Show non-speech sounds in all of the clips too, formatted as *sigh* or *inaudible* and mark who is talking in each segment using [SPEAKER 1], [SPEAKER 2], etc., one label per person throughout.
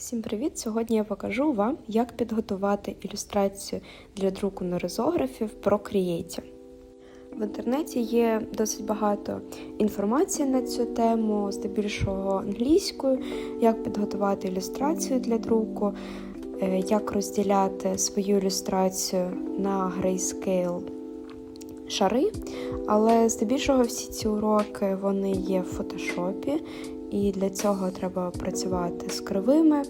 [SPEAKER 1] Всім привіт! Сьогодні я покажу вам, як підготувати ілюстрацію для друку на ризографі в Procreate. В інтернеті є досить багато інформації на цю тему, здебільшого англійською, як підготувати ілюстрацію для друку, е, як розділяти свою ілюстрацію на grayscale шари. Але здебільшого всі ці уроки вони є в фотошопі, і для цього треба працювати з кривими.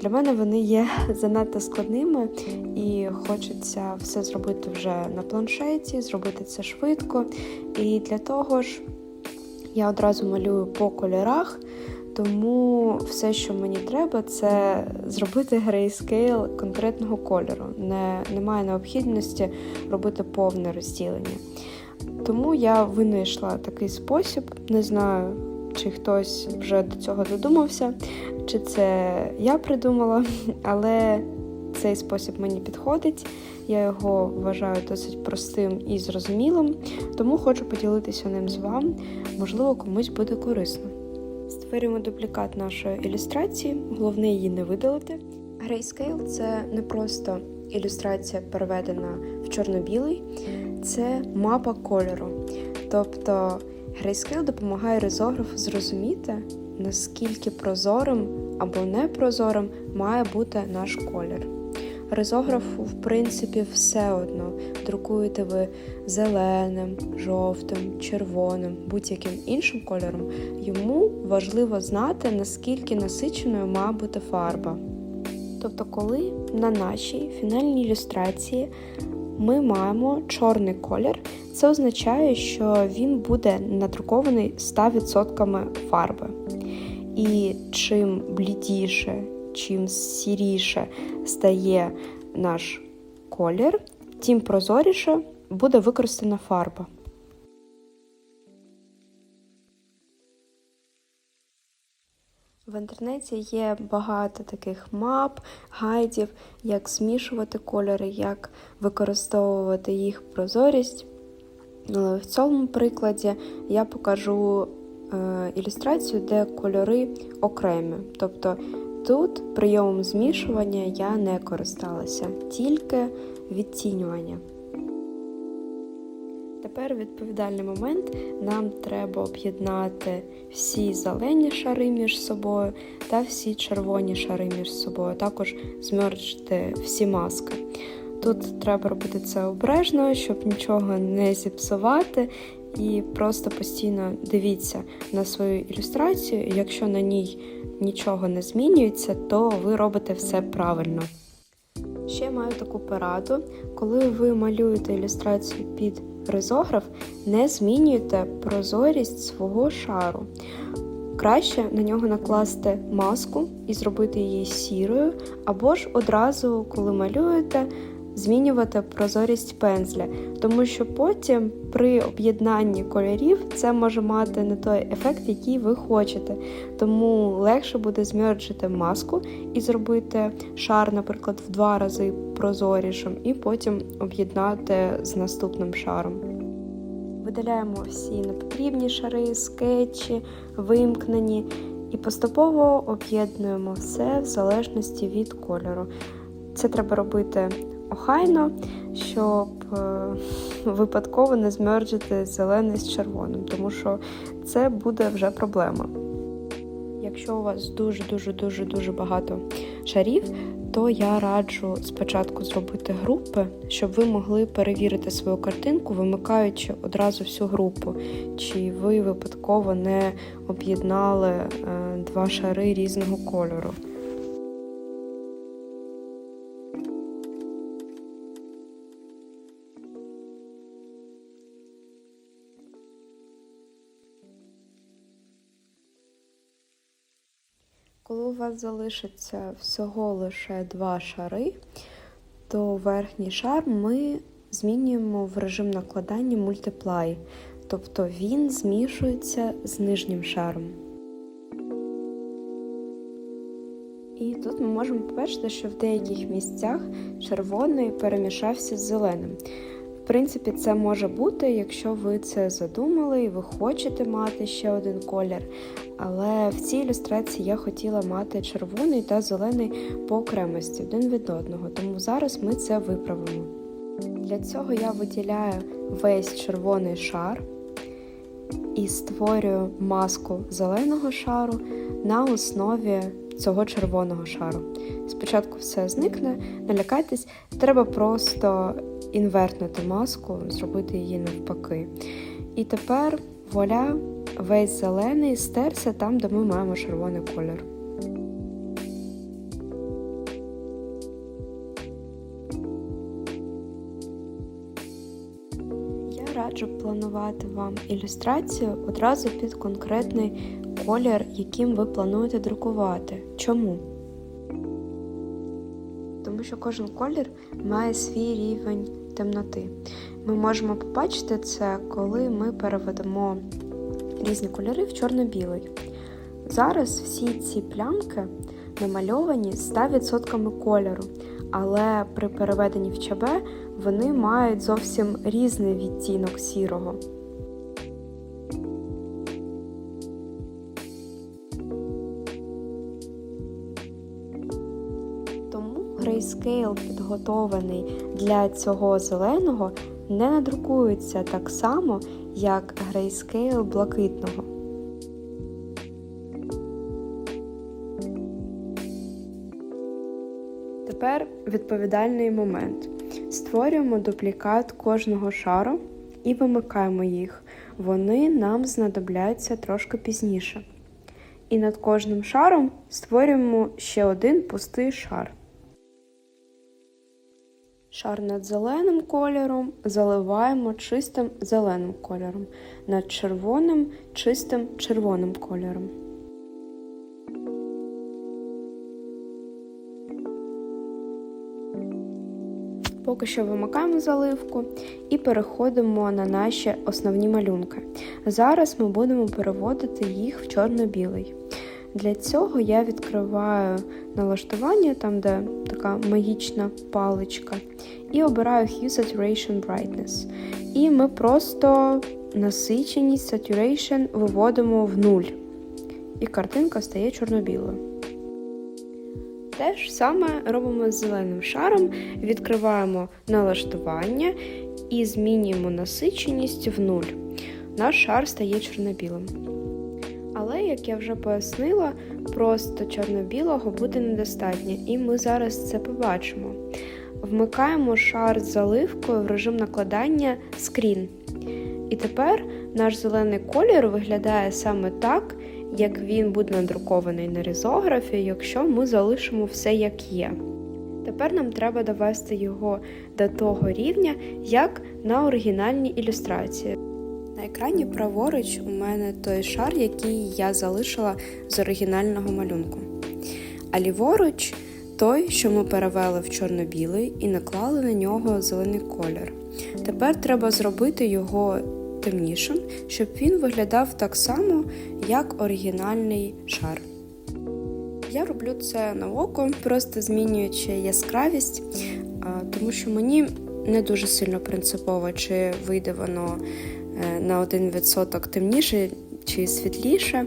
[SPEAKER 1] Для мене вони є *laughs* занадто складними, і хочеться все зробити вже на планшеті, зробити це швидко. І для того ж я одразу малюю по кольорах. Тому все, що мені треба, це зробити грейскейл конкретного кольору. Не, Немає необхідності робити повне розділення. Тому я винайшла такий спосіб, не знаю, чи хтось вже до цього додумався, чи це я придумала, *laughs* але цей спосіб мені підходить. Я його вважаю досить простим і зрозумілим, тому хочу поділитися ним з вами. Можливо, комусь буде корисно. Створюємо дублікат нашої ілюстрації, головне її не видалити. Grayscale – це не просто ілюстрація переведена в чорно-білий, це мапа кольору. Тобто Grayscale допомагає ризографу зрозуміти, наскільки прозорим або непрозорим має бути наш колір. Ризографу, в принципі, все одно. Друкуєте ви зеленим, жовтим, червоним, будь-яким іншим кольором. Йому важливо знати, наскільки насиченою має бути фарба. Тобто, коли на нашій фінальній ілюстрації ми маємо чорний колір, це означає, що він буде надрукований 100% фарби. І чим блідіше, чим сіріше стає наш колір, тим прозоріше буде використана фарба. В інтернеті є багато таких мап, гайдів, як змішувати кольори, як використовувати їх прозорість. Але в цьому прикладі я покажу е, ілюстрацію, де кольори окремі. Тобто тут прийомом змішування я не користалася, тільки відтінювання. Тепер відповідальний момент. Нам треба об'єднати всі зелені шари між собою та всі червоні шари між собою, також змерджити всі маски. Тут треба робити це обережно, щоб нічого не зіпсувати, і просто постійно дивіться на свою ілюстрацію. Якщо на ній нічого не змінюється, то ви робите все правильно. Ще маю таку пораду, коли ви малюєте ілюстрацію під ризограф, не змінюйте прозорість свого шару. Краще на нього накласти маску і зробити її сірою, або ж одразу, коли малюєте, змінювати прозорість пензля, тому що потім при об'єднанні кольорів це може мати не той ефект, який ви хочете. Тому легше буде змерджити маску і зробити шар, наприклад, в два рази прозорішим, і потім об'єднати з наступним шаром. Видаляємо всі непотрібні шари, скетчі, вимкнені. І поступово об'єднуємо все в залежності від кольору. Це треба робити охайно, щоб е, випадково не змерджити зелений з червоним, тому що це буде вже проблема. Якщо у вас дуже-дуже дуже дуже багато шарів, то я раджу спочатку зробити групи, щоб ви могли перевірити свою картинку, вимикаючи одразу всю групу, чи ви випадково не об'єднали е, два шари різного кольору. Коли у вас залишиться всього лише два шари, то верхній шар ми змінюємо в режим накладання Multiply, тобто він змішується з нижнім шаром. І тут ми можемо побачити, що в деяких місцях червоний перемішався з зеленим. В принципі, це може бути, якщо ви це задумали і ви хочете мати ще один колір. Але в цій ілюстрації я хотіла мати червоний та зелений по окремості один від одного, тому зараз ми це виправимо. Для цього я виділяю весь червоний шар і створюю маску зеленого шару на основі цього червоного шару. Спочатку все зникне, не лякайтесь, треба просто інвертнути маску, зробити її навпаки. І тепер вуаля, весь зелений стерся там, де ми маємо червоний колір. Раджу планувати вам ілюстрацію одразу під конкретний колір, яким ви плануєте друкувати. Чому? Тому що кожен колір має свій рівень темноти. Ми можемо побачити це, коли ми переведемо різні кольори в чорно-білий. Зараз всі ці плямки намальовані 100% кольору, але при переведенні в ЧБ вони мають зовсім різний відтінок сірого. Грейскейл, підготований для цього зеленого, не надрукується так само, як грейскейл блакитного. Тепер відповідальний момент. Створюємо дуплікат кожного шару і вимикаємо їх. Вони нам знадобляться трошки пізніше. І над кожним шаром створюємо ще один пустий шар. Шар над зеленим кольором заливаємо чистим зеленим кольором, над червоним чистим червоним кольором. Поки що вимикаємо заливку і переходимо на наші основні малюнки. Зараз ми будемо переводити їх в чорно-білий. Для цього я відкриваю налаштування, там де така магічна паличка, і обираю Hue Saturation Brightness. І ми просто насиченість Saturation виводимо в нуль. І картинка стає чорно-білою. Те ж саме робимо з зеленим шаром, відкриваємо налаштування і змінюємо насиченість в нуль. Наш шар стає чорно-білим. Але, як я вже пояснила, просто чорно-білого буде недостатньо, і ми зараз це побачимо. Вмикаємо шар з заливкою в режим накладання скрін. І тепер наш зелений колір виглядає саме так, як він буде надрукований на ризографі, якщо ми залишимо все як є. Тепер нам треба довести його до того рівня, як на оригінальній ілюстрації. На екрані праворуч у мене той шар, який я залишила з оригінального малюнку. А ліворуч той, що ми перевели в чорно-білий і наклали на нього зелений колір. Тепер треба зробити його темнішим, щоб він виглядав так само, як оригінальний шар. Я роблю це на око, просто змінюючи яскравість, тому що мені не дуже сильно принципово, чи вийде воно на 1% темніше чи світліше.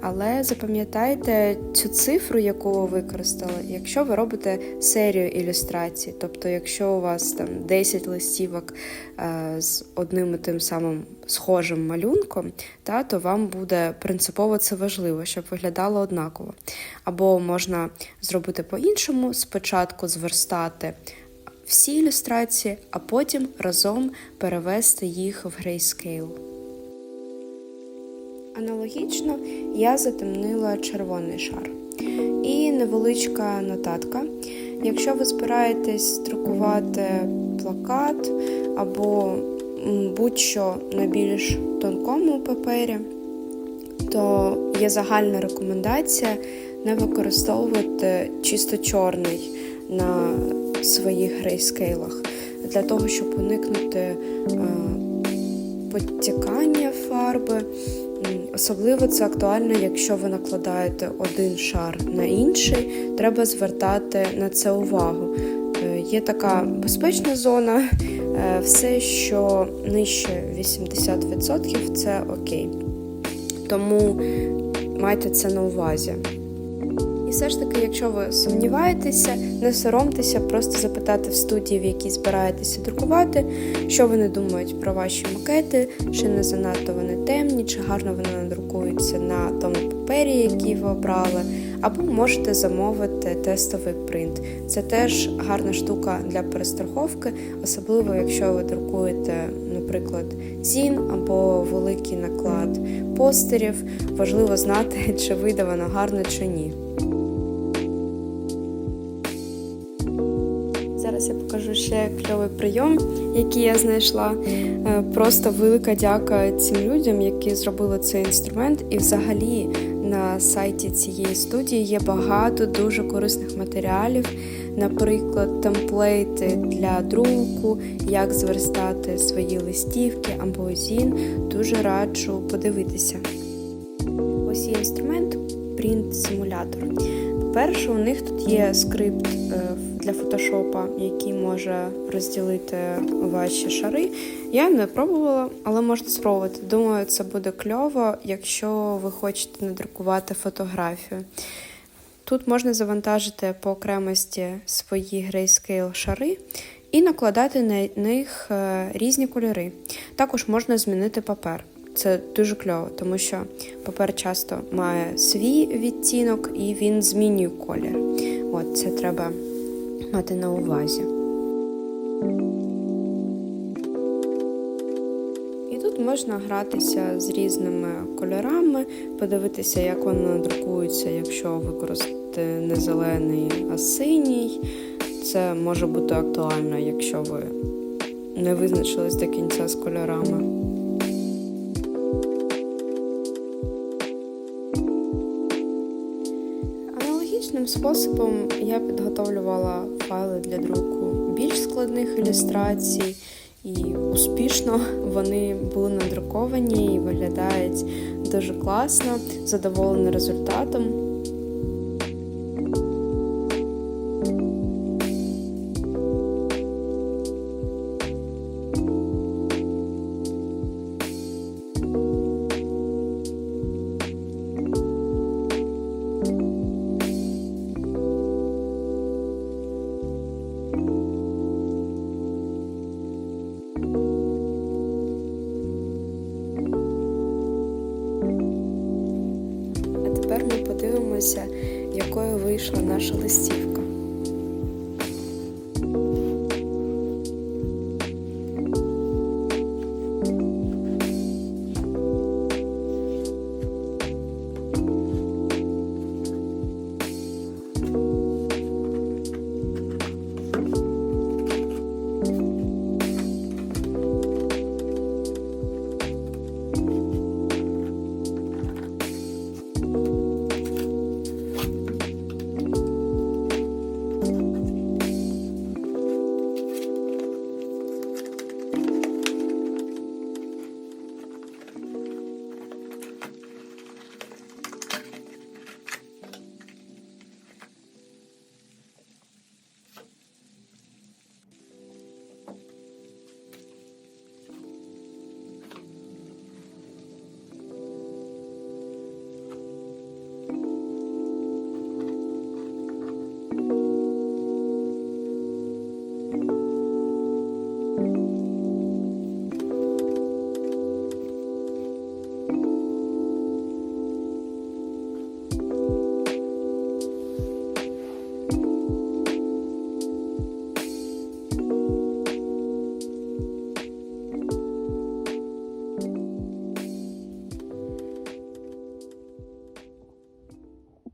[SPEAKER 1] Але запам'ятайте цю цифру, яку ви використали, якщо ви робите серію ілюстрацій. Тобто, якщо у вас там 10 листівок з одним і тим самим схожим малюнком, та, то вам буде принципово це важливо, щоб виглядало однаково. Або можна зробити по-іншому, спочатку зверстати всі ілюстрації, а потім разом перевести їх в грейскейл. Аналогічно я затемнила червоний шар. І невеличка нотатка. Якщо ви збираєтесь друкувати плакат або будь-що на більш тонкому папері, то є загальна рекомендація не використовувати чисто чорний на своїх грейскейлах, для того, щоб уникнути підтікання фарби. Особливо це актуально, якщо ви накладаєте один шар на інший, треба звертати на це увагу. є така безпечна зона. Е, Все, що нижче 80%, це окей. Тому майте це на увазі. Все ж таки, якщо ви сумніваєтеся, не соромтеся, просто запитати в студії, в якій збираєтеся друкувати, що вони думають про ваші макети, чи не занадто вони темні, чи гарно вони надрукуються на тому папері, який ви обрали, або можете замовити тестовий принт. Це теж гарна штука для перестраховки, особливо якщо ви друкуєте, наприклад, зін або великий наклад постерів. Важливо знати, *laughs* чи вийде воно гарно чи ні. Зараз я покажу ще кльовий прийом, який я знайшла. Е, Просто велика дяка цим людям, які зробили цей інструмент. І взагалі на сайті цієї студії є багато дуже корисних матеріалів, наприклад, темплейти для друку, як зверстати свої листівки або зін. Дуже раджу подивитися. Ось є інструмент Simulator. По-перше, у них тут є скрипт для фотошопа, який може розділити ваші шари. Я не пробувала, але можете спробувати. Думаю, це буде кльово, якщо ви хочете надрукувати фотографію. Тут можна завантажити по окремості свої grayscale шари і накладати на них е, різні кольори. Також можна змінити папер. Це дуже кльово, тому що папер часто має свій відтінок і він змінює колір. От це треба мати на увазі. І тут можна гратися з різними кольорами, подивитися, як воно друкується, якщо використати не зелений, а синій. Це може бути актуально, якщо ви не визначились до кінця з кольорами. Способом я підготовлювала файли для друку більш складних ілюстрацій, і успішно вони були надруковані і виглядають дуже класно, задоволена результатом. Наша листівка.